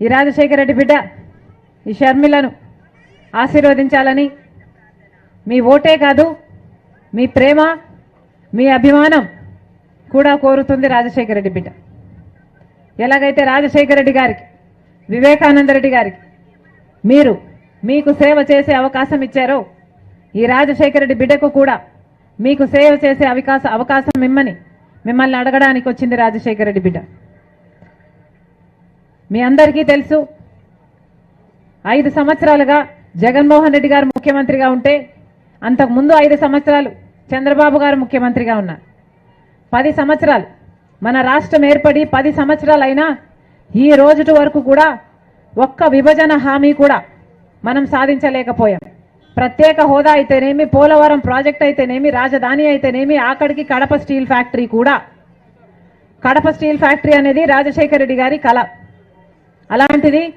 ఈ రాజశేఖర రెడ్డి బిడ్డ ఈ షర్మిలను ఆశీర్వదించాలని మీ ఓటే కాదు మీ ప్రేమ మీ అభిమానం కూడా కోరుతుంది రాజశేఖర రెడ్డి బిడ్డ. ఎలాగైతే రాజశేఖర రెడ్డి గారికి వివేకానంద రెడ్డి గారికి మీరు మీకు సేవ చేసే అవకాశం ఇచ్చారో ఈ రాజశేఖర రెడ్డి బిడ్డకు కూడా మీకు సేవ చేసే అవకాశ అవకాశం మిమ్మని మిమ్మల్ని అడగడానికి వచ్చింది రాజశేఖర రెడ్డి బిడ్డ. మీ అందరికీ తెలుసు. ఐదు సంవత్సరాలుగా జగన్మోహన్ రెడ్డి గారు ముఖ్యమంత్రిగా ఉంటే అంతకు ముందు ఐదు సంవత్సరాలు చంద్రబాబు గారు ముఖ్యమంత్రిగా ఉన్నారు పది సంవత్సరాలు. మన రాష్ట్రం ఏర్పడి పది సంవత్సరాలు అయినా ఈ రోజుటి వరకు కూడా ఒక్క విభజన హామీ కూడా మనం సాధించలేకపోయాం. ప్రత్యేక హోదా అయితేనేమి పోలవరం ప్రాజెక్ట్ అయితేనేమి రాజధాని అయితేనేమి ఆఖడికి కడప స్టీల్ ఫ్యాక్టరీ కూడా. కడప స్టీల్ ఫ్యాక్టరీ అనేది రాజశేఖర రెడ్డి గారి కళ. అలాంటిది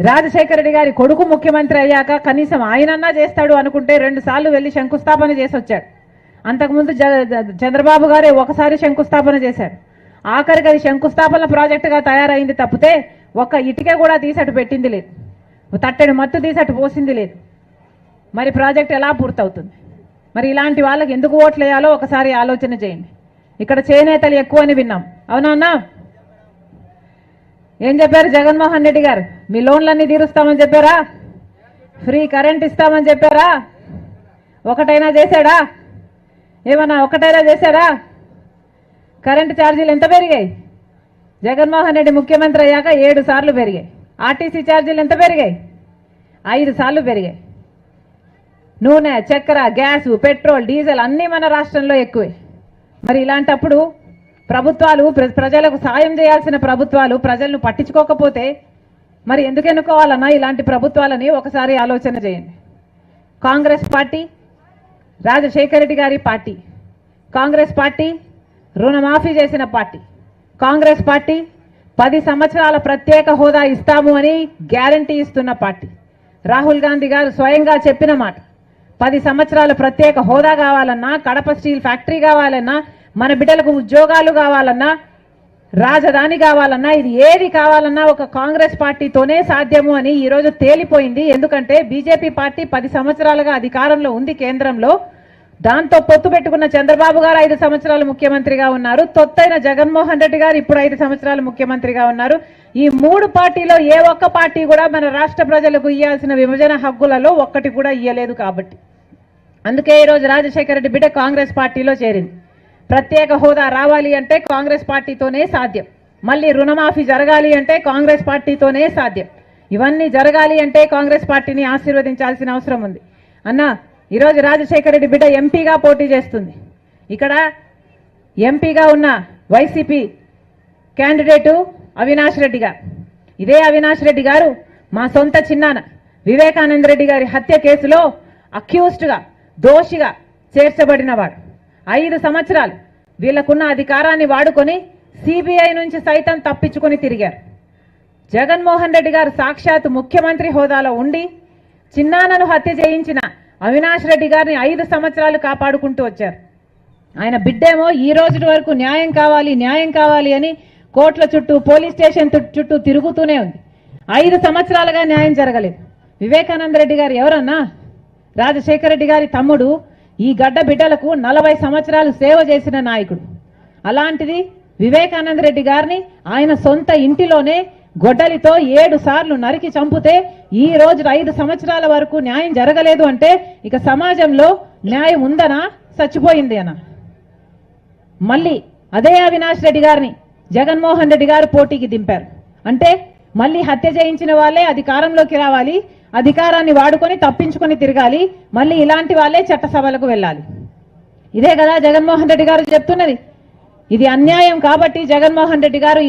రాజశేఖర రెడ్డి గారి కొడుకు ముఖ్యమంత్రి అయ్యాక కనీసం ఆయనన్నా చేస్తాడు అనుకుంటే రెండు సార్లు వెళ్ళి శంకుస్థాపన చేసి వచ్చాడు. అంతకుముందు జ- చంద్రబాబు గారే ఒకసారి శంకుస్థాపన చేశాడు ఆఖరికి అది శంకుస్థాపన ప్రాజెక్టుగా తయారైంది తప్పితే ఒక్క ఇటుక కూడా తీసట్టు పెట్టింది లేదు. తట్టెడు మత్తు తీసట్టు పోసింది లేదు. మరి ప్రాజెక్ట్ ఎలా పూర్తవుతుంది? మరి ఇలాంటి వాళ్ళకి ఎందుకు ఓట్లు వేయాలో ఒకసారి ఆలోచన చేయండి. ఇక్కడ చేనేతలు ఎక్కువ అని విన్నాం. అవునా అన్నా? ఏం చెప్పారు జగన్మోహన్ రెడ్డి గారు? మీ లోన్లన్నీ తీరుస్తామని చెప్పారా? ఫ్రీ కరెంట్ ఇస్తామని చెప్పారా? ఒకటైనా చేశాడా? ఏమన్నా ఒకటైనా చేశాడా? కరెంటు ఛార్జీలు ఎంత పెరిగాయి? జగన్మోహన్ రెడ్డి ముఖ్యమంత్రి అయ్యాక ఏడు సార్లు పెరిగాయి. ఆర్టీసీ ఛార్జీలు ఎంత పెరిగాయి? ఐదు సార్లు పెరిగాయి. నూనె చక్కెర గ్యాస్ పెట్రోల్ డీజిల్ అన్నీ మన రాష్ట్రంలో ఎక్కువే. మరి ఇలాంటప్పుడు ప్రభుత్వాలు ప్రజలకు సాయం చేయాల్సిన ప్రభుత్వాలు ప్రజలను పట్టించుకోకపోతే మరి ఎందుకు ఎన్నుకోవాలన్నా ఇలాంటి ప్రభుత్వాలని ఒకసారి ఆలోచన చేయండి. కాంగ్రెస్ పార్టీ రాజశేఖర రెడ్డి గారి పార్టీ కాంగ్రెస్ పార్టీ రుణమాఫీ చేసిన పార్టీ కాంగ్రెస్ పార్టీ పది సంవత్సరాల ప్రత్యేక హోదా ఇస్తాము అని గ్యారంటీ ఇస్తున్న పార్టీ. రాహుల్ గాంధీ గారు స్వయంగా చెప్పిన మాట పది సంవత్సరాల ప్రత్యేక హోదా కావాలన్నా కడప స్టీల్ ఫ్యాక్టరీ కావాలన్నా మన బిడ్డలకు ఉద్యోగాలు కావాలన్నా రాజధాని కావాలన్నా ఇది ఏది కావాలన్నా ఒక కాంగ్రెస్ పార్టీతోనే సాధ్యము అని ఈ రోజు తేలిపోయింది. ఎందుకంటే బీజేపీ పార్టీ పది సంవత్సరాలుగా అధికారంలో ఉంది కేంద్రంలో. దాంతో పొత్తు పెట్టుకున్న చంద్రబాబు గారు ఐదు సంవత్సరాలు ముఖ్యమంత్రిగా ఉన్నారు. తొత్తైన జగన్మోహన్ రెడ్డి గారు ఇప్పుడు ఐదు సంవత్సరాలు ముఖ్యమంత్రిగా ఉన్నారు. ఈ మూడు పార్టీలో ఏ ఒక్క పార్టీ కూడా మన రాష్ట్ర ప్రజలకు ఇవ్వాల్సిన విభజన హక్కులలో ఒక్కటి కూడా ఇయ్యలేదు కాబట్టి. అందుకే ఈరోజు రాజశేఖర రెడ్డి బిడ్డ కాంగ్రెస్ పార్టీలో చేరింది. ప్రత్యేక హోదా రావాలి అంటే కాంగ్రెస్ పార్టీతోనే సాధ్యం. మళ్ళీ రుణమాఫీ జరగాలి అంటే కాంగ్రెస్ పార్టీతోనే సాధ్యం. ఇవన్నీ జరగాలి అంటే కాంగ్రెస్ పార్టీని ఆశీర్వదించాల్సిన అవసరం ఉంది. అన్న ఈరోజు రాజశేఖర రెడ్డి బిడ్డ ఎంపీగా పోటీ చేస్తుంది. ఇక్కడ ఎంపీగా ఉన్న వైసీపీ క్యాండిడేటు అవినాష్ రెడ్డి గారు ఇదే అవినాష్ రెడ్డి గారు మా సొంత చిన్నాన. వివేకానంద రెడ్డి గారి హత్య కేసులో అక్యూస్డ్గా దోషిగా చేర్చబడినవాడు ఐదు సంవత్సరాలు వీళ్ళకున్న అధికారాన్ని వాడుకొని సిబిఐ నుంచి సైతం తప్పించుకొని తిరిగారు. జగన్మోహన్ రెడ్డి గారు సాక్షాత్ ముఖ్యమంత్రి హోదాలో ఉండి చిన్నానను హత్య చేయించిన అవినాష్ రెడ్డి గారిని ఐదు సంవత్సరాలు కాపాడుకుంటూ వచ్చారు. ఆయన బిడ్డేమో ఈ రోజు వరకు న్యాయం కావాలి న్యాయం కావాలి అని కోర్టుల చుట్టూ పోలీస్ స్టేషన్ చుట్టూ తిరుగుతూనే ఉంది. ఐదు సంవత్సరాలుగా న్యాయం జరగలేదు. వివేకానంద రెడ్డి గారు ఎవరన్నా? రాజశేఖర రెడ్డి గారి తమ్ముడు ఈ గడ్డ బిడ్డలకు నలభై సంవత్సరాలు సేవ చేసిన నాయకుడు. అలాంటిది వివేకానంద రెడ్డి గారిని ఆయన సొంత ఇంటిలోనే గొడ్డలితో ఏడు సార్లు నరికి చంపితే ఈ రోజు ఐదు సంవత్సరాల వరకు న్యాయం జరగలేదు అంటే ఇక సమాజంలో న్యాయం ఉందనా? చచ్చిపోయింది అన? మళ్ళీ అదే అవినాష్ రెడ్డి గారిని జగన్మోహన్ రెడ్డి గారు పోటీకి దింపారు. అంటే మళ్ళీ హత్య చేయించిన వాళ్ళే అధికారంలోకి రావాలి అధికారాన్ని వాడుకొని తప్పించుకొని తిరగాలి మళ్ళీ ఇలాంటి వాళ్ళే చట్టసభలకు వెళ్ళాలి. ఇదే కదా జగన్మోహన్ రెడ్డి గారు చెప్తున్నది. ఇది అన్యాయం కాబట్టి జగన్మోహన్ రెడ్డి గారు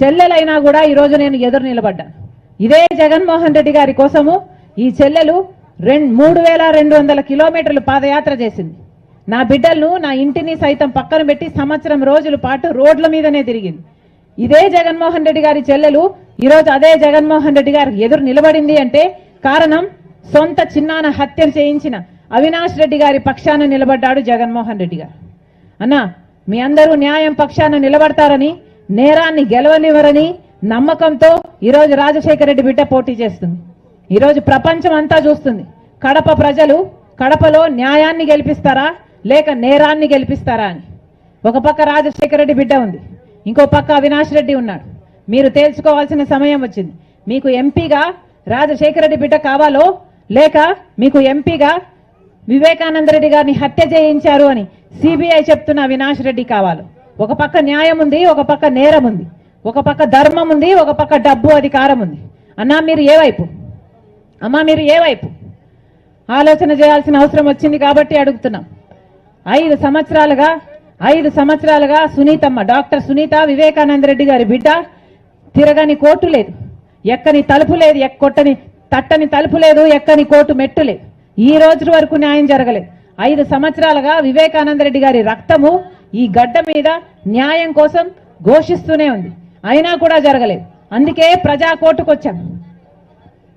చెల్లెలైనా కూడా ఈరోజు నేను ఎదురు నిలబడ్డాను ఇదే జగన్మోహన్ రెడ్డి గారి కోసము ఈ చెల్లెలు రెండు మూడు వేల రెండు వందల కిలోమీటర్లు పాదయాత్ర చేసింది. నా బిడ్డలను నా ఇంటిని సైతం పక్కన పెట్టి సంవత్సరం రోజుల పాటు రోడ్ల మీదనే తిరిగింది. ఇదే జగన్మోహన్ రెడ్డి గారి చెల్లెలు ఈరోజు అదే జగన్మోహన్ రెడ్డి గారు ఎదురు నిలబడింది అంటే కారణం సొంత చిన్నాన హత్య చేయించిన అవినాష్ రెడ్డి గారి పక్షాన నిలబడ్డాడు జగన్మోహన్ రెడ్డి గారు. అన్నా మీ అందరూ న్యాయం పక్షాన నిలబడతారని నేరాన్ని గెలవనివ్వరని నమ్మకంతో ఈరోజు రాజశేఖర రెడ్డి బిడ్డ పోటీ చేస్తుంది. ఈరోజు ప్రపంచం అంతా చూస్తుంది. కడప ప్రజలు కడపలో న్యాయాన్ని గెలిపిస్తారా లేక నేరాన్ని గెలిపిస్తారా అని. ఒక పక్క రాజశేఖర రెడ్డి బిడ్డ ఉంది. ఇంకో పక్క అవినాష్ రెడ్డి ఉన్నాడు. మీరు తేల్చుకోవాల్సిన సమయం వచ్చింది. మీకు ఎంపీగా రాజశేఖర రెడ్డి బిడ్డ కావాలో లేక మీకు ఎంపీగా వివేకానంద రెడ్డి గారిని హత్య చేయించారు అని సిబిఐ చెప్తున్న అవినాష్ రెడ్డి కావాలి. ఒక పక్క న్యాయం ఉంది ఒక పక్క నేరం ఉంది. ఒక పక్క ధర్మం ఉంది ఒక పక్క డబ్బు అధికారం ఉంది. అన్నా మీరు ఏ వైపు? అమ్మా మీరు ఏ వైపు? ఆలోచన చేయాల్సిన అవసరం వచ్చింది కాబట్టి అడుగుతున్నాం. ఐదు సంవత్సరాలుగా ఐదు సంవత్సరాలుగా సునీతమ్మ డాక్టర్ సునీత వివేకానంద రెడ్డి గారి బిడ్డ తిరగని కోర్టు లేదు. ఎక్కని తలుపు లేదు ఎక్కొట్టని తట్టని తలుపు లేదు ఎక్కని కోర్టు మెట్టు లేదు. ఈ రోజు వరకు న్యాయం జరగలేదు. ఐదు సంవత్సరాలుగా వివేకానంద రెడ్డి గారి రక్తము ఈ గడ్డ మీద న్యాయం కోసం ఘోషిస్తూనే ఉంది. అయినా కూడా జరగలేదు. అందుకే ప్రజా కోర్టుకు వచ్చాం.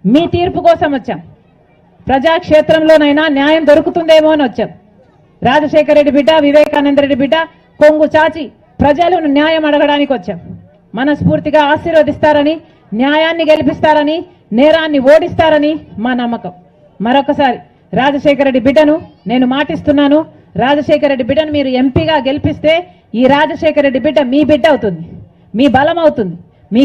మీ తీర్పు కోసం వచ్చాం. ప్రజాక్షేత్రంలోనైనా న్యాయం దొరుకుతుందేమో అని వచ్చాం. రాజశేఖర రెడ్డి బిడ్డ వివేకానంద రెడ్డి బిడ్డ కొంగు చాచి ప్రజలను న్యాయం అడగడానికి వచ్చాం. మనస్ఫూర్తిగా ఆశీర్వదిస్తారని న్యాయాన్ని గెలిపిస్తారని నేరాన్ని ఓడిస్తారని మా నమ్మకం. మరొకసారి రాజశేఖర రెడ్డి బిడ్డను నేను మాటిస్తున్నాను. రాజశేఖర రెడ్డి బిడ్డను మీరు ఎంపీగా గెలిపిస్తే ఈ రాజశేఖర రెడ్డి బిడ్డ మీ బిడ్డ అవుతుంది. మీ బలం అవుతుంది. మీ